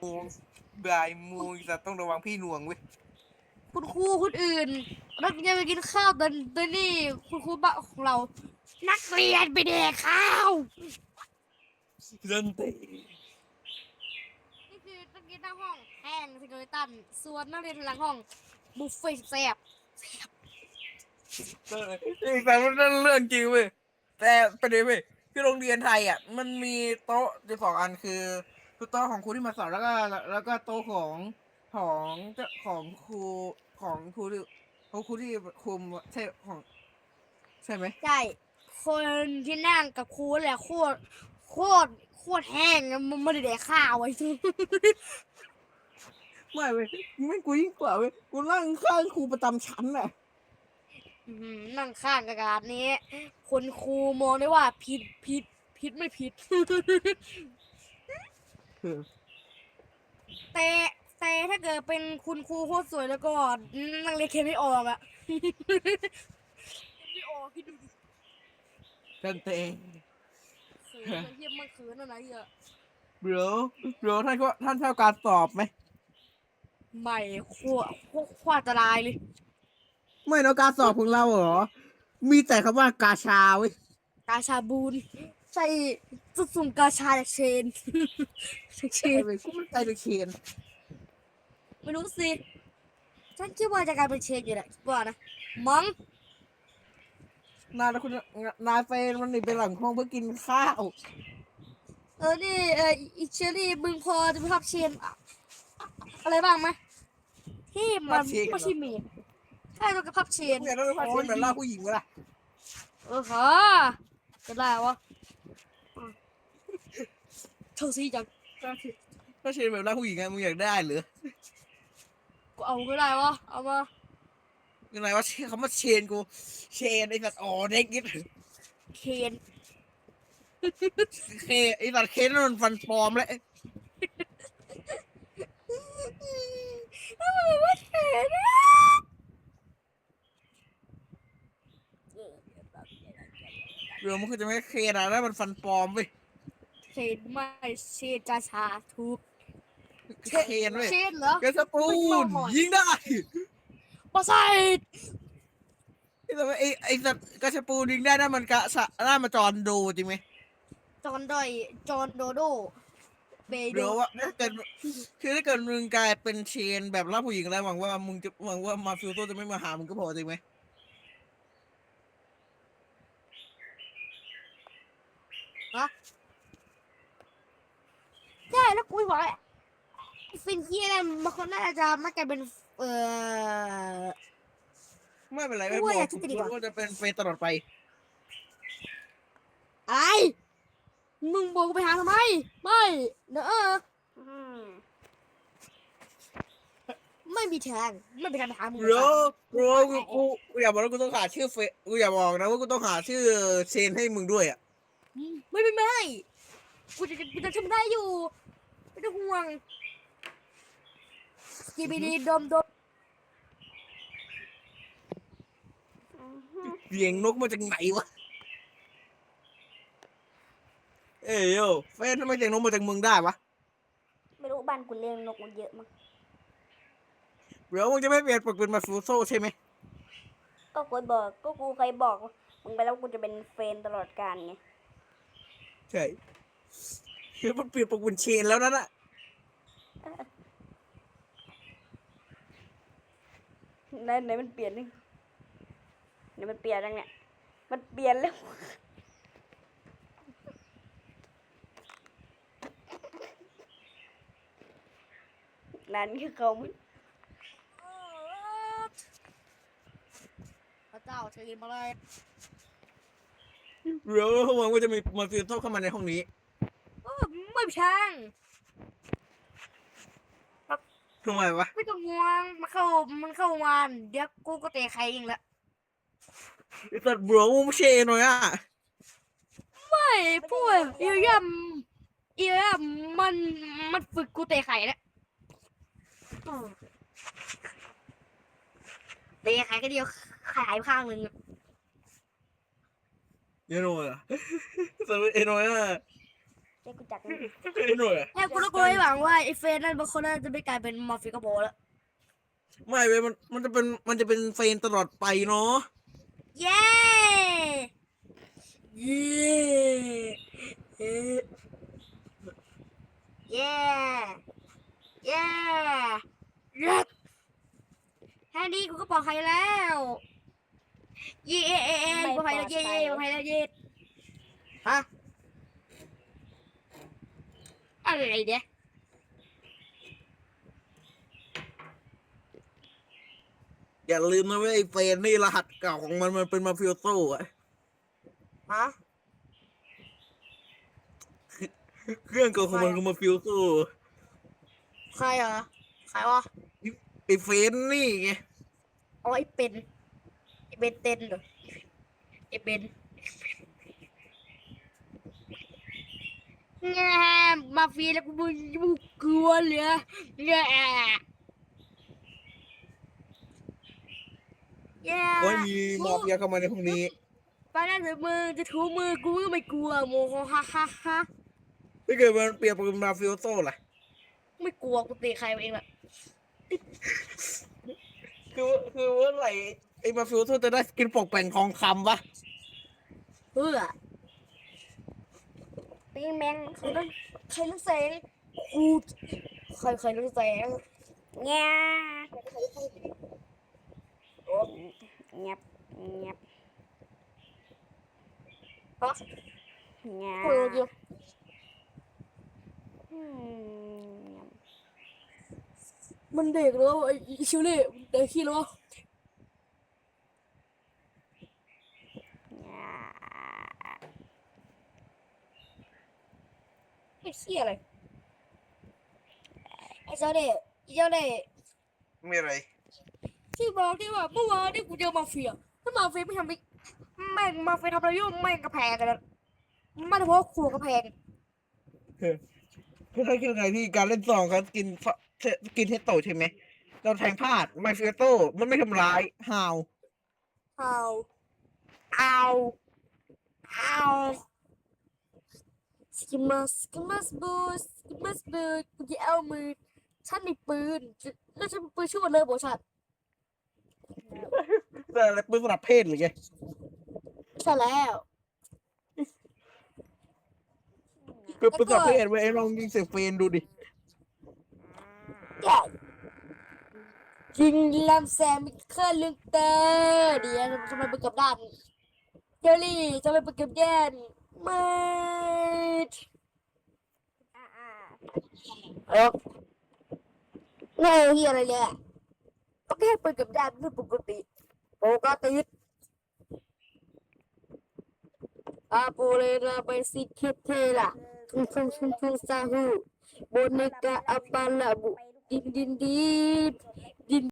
โมงบ่ายโมงจะต้องระวังพี่หน่วงเว้ยคุณครูคนอื่น นักเรียนไปกินข้าวแต่แต่นี่คุณครูบ้าของเรา นักเรียนไปแดกข้าวเล่นตีนี่คือนักเรียนหน้าห้องแห้งสเกเลตันส่วนนักเรียนหลังห้องบุฟเฟ่ต์แซ่บเออแต่มันเรื่องจริงเว้ยแต่ประเด็นเว้ยที่โรงเรียนไทยอะ มันมีโต๊ะอยู่สองอันคือ คือโต๊ะของครูที่มาสอนแล้วก็แล้วก็โต๊ะของของเจ้าของครูของครูที่ของครูที่คุมใช่ของ ใช่ไหมใช่คนที่นั่งกับครูแหละโคตรโคตรโคตรแห้งอะมันไม่ได้แดกข้าวไอ้ทุกไม่เว้ยไม่งกูยิ่งกว่าเว้ยกูนั่งข้างครูประจำชั้นอะอื้อหือนั่งข้างกระดาษนี้ คนครูมองได้ว่าผิดผิดผิดไม่ผิด แต่แต่ถ้าเกิดเป็นคุณครูโคตรสวยแล้วก็นักเรียนเขียนไม่ออกอะเขียนไม่ออกคิดดูดิเต้นเตงเขินอะเฮียมันเขินอะไรอะเบรอเบรอท่านก็ท่านเท่าการสอบไหมใหม่โคตรโคตรโคตรอันตรายเลย ไม่เนอะการสอบของเราเหรอ มีแต่คำว่ากาชาเว้ยกาชาบูน ใช่จุดสุ่มกาชาจากเชนจากเชใช่นเว้ยกูไม่ใจเลยเคนไม่รู้สิฉันคิดว่าจะกลายเป็นเชนอยู่แหละคิดว่านะมั้งนายแล้วคุณนายเฟนมันหนีไปหลังห้องเพื่อกินข้าว เออนี่เอออีเชอรี่มึงพอจะไปพับเชนอะอะไรบ้างไหมที่มันไม่ใช่เมนใช่เรากับพับเชนเนี่ยต้องไปพัดเชนแบบล่าผู้หญิงเวล่ะเออฮะ จะได้วะอะเธอสิจังถ้าเชนแบบล่าผู้หญิงไงมึงอยากได้หรือกูเอาก็ได้วะเอามายังไงว่าคำว่าเชนกู เชนไอ้สัตว์อ๋อเด็กนิดเคนเคไอ้สัตว์เคนนั่นมันฟันปลอมแล้วทำไมไม่เคนอะ เรือมันคือจะไม่เคนอะแล้วมันฟันปลอมเว้ยเคนไม่เชนกาชาทุกเคนเว้ยเชนเหรอกระสปูนยิงได้ปะไซดไอ้สัตว์ไอ้ไอ้สัตว์กระสปูนยิงได้นั่นมันกระสะนั่นมาจอนโดจริงไหมจอนดอยจอนโดโดเบหโดรือว่าถ้าเกิดคือถ้าเกิดมึงกลายเป็นเชนแบบล่าผู้หญิงแล้วหวังว่ามึงจะหวังว่ามาฟิลโตจะไม่มาหามึงก็พอจริงไหม ใช่แล้วกูบอกเลยไอ้ฟินเฮียเนี่ยมันคนน่าจะไม่กลายเป็น เอ่อ ไม่เป็นไรไม่กูบว่าออยากกจะดีกว่าว่าจะเป็นเฟนตลอดไปไอ้มึงบอกกูไปหาทำไม ไม่เด้อเอออืมไม่มีทางไม่มีทางไปหามึงโรโรกูกูกูอยากบอกว่ากูต้องหาชื่อเฟซกูอยากบอกนะว่ากูต้องหาชื่อเชนให้มึงด้วยอะอืม ไม่ไม่ไม่กูจะกูจะทำได้อยู่ไม่ต้องห่วงสกีบีดีดมดมเสียงนกมาจากไหนวะ เอ้ยโยเฟนทำไมเสียงนกมาจากมึงได้วะ ไม่รู้บ้านกูเลี้ยงนกมันเยอะมั้งเดี๋ยวมึงจะไม่เปลี่ยนปกเป็นมาฟูโซใช่ไหม ก็กูบอกก็กูเคยบอกมึงไปแล้วกูจะเป็นเฟรนด์ตลอดกาลไง ใช่คือมันเปลี่ยนปกเป็นเชนแล้วนั่นอะแล้วไหนมันเปลี่ยนนึงไหนมันเปลี่ยนยังเนี่ย มันเปลี่ยนแล้ว นั่นคือเขามันพระเจ้าเชิญมาเลย เดี๋ยวเขาหวังว่าจะมีมาฟิลโตเข้ามาในห้องนี้เออไม่ใช่ทำไมวะไม่ต้องห่วงมันเข้ามันเข้ามาเดี๋ยวกูก็เตะใครเองละไอ้สัตว์เบรอมึงไม่เชนหน่อยอะไม่พวกเอียมเอียมมันมันฝึกกูเตะไข่แล้วอืมเตะไข่ก็เดียวไข่หายไปข้างหนึ่งอะ เอโนอะสัตว์เอโนอะเอช่กูจักนะไม่หน่อยอะแค่กูต้องกลัวให้หวังว่าไอ้เฟนนั่นบางคนน่าจะไม่กลายเป็นมาฟิกาโบแล้วไม่เว้ยมันมันจะเป็นมันจะเป็นเฟรนตลอดไปเนาะเย้เย้เย้เย้เย้เย้แค่นี้กูก็ปลอดภัยแล้ว เย้เย้เย้เย้ปลอดภัยแล้วเย้เย้ปลอดภัยแล้วเย้ฮะอะไรเนี่ยอย่าลืมนะเว้ยไอ้เฟรนนี่รหัสเก่าของมันมันเป็นมาฟิโอโซ่อะฮะเครื่องเก่าของมันคือมาฟิโอโซ่ใครเหรอใครวะไอ้เฟรนนี่ไงอ๋อไอเป็นไอ เป็นเต้นเหรอไอเป็นแง่มาเฟียแล้วกูมึงกลัวเหรอแง่แย่โอ้ยมีมาเฟียเข้ามาในพวกนี้ไปได้แต่มือจะถูมือกูก็ไม่กลัวโมโหฮ่าฮ่าฮ่าถ้าเกิดมันเปลี่ยนเป็นมาฟิโอโซ่ล่ะไม่กลัวกูตีใครเองแหละคือคือเมื่อไหร่ ไอ้มาฟิโอโซ่จะได้สกินปกแป่งทองคำวะเพื่อปีแมงใครเล่นใครเล่นแสงกูใครใครเล่นแสงเงียบเงียบเงียบฮะเงียเออบเดี๋ยวอืมมันเด็กแล้วไอ้ชิวเล่เด็กขี้แล้ว เงียบ ไอ้ขี้อะไรไอ้เจ้าเด็กไอ้เจ้าเด็กมีอะไร ที่บอกที่ว่าเมื่อวานนี่กูเจอมาเฟียถ้ามาเฟียไม่ทำไปแม่งมาเฟียทำอะไรยุ่งแม่งกระแพงกันแล้วไม่เฉพาะครัวกระแพงคือคือไงที่การเล่นซองเขากินฟะเทกินเทสโตใช่ไหมเราแทงพลาดมาฟิโอโซ่มันไม่ทำร้ายฮาวเอาเอาเอา สกิมัสสกิมัสบูสสกิมัสบูกูจะเอามือฉันในปืนแล้วฉันปืนชื่อว่าเลยบอกฉันแต่อะไรปืนสลับเพศหรือไงใช่แล้วปืนปืนสลับเพศเว้ยไอ้ลองยิงเสียงเฟรนดูดิแย่ยิงลำแซมมีเครื่องลึกเตอร์เดี๋ยวจะมาเปิดกับด้านเจอรี่จะไปเปิดกับแย่นไม่อ่าอ่า เออแน่เฮียอะไรเลยอะก็แค่เปิดกับด้านไม่ปกติปกติอาโปเลราไปสิเคเทล่ะทุ่งทุ่งทุ่งทุ่งซาฮูโบนิกาอัปปาลาบุดินดินดินดิน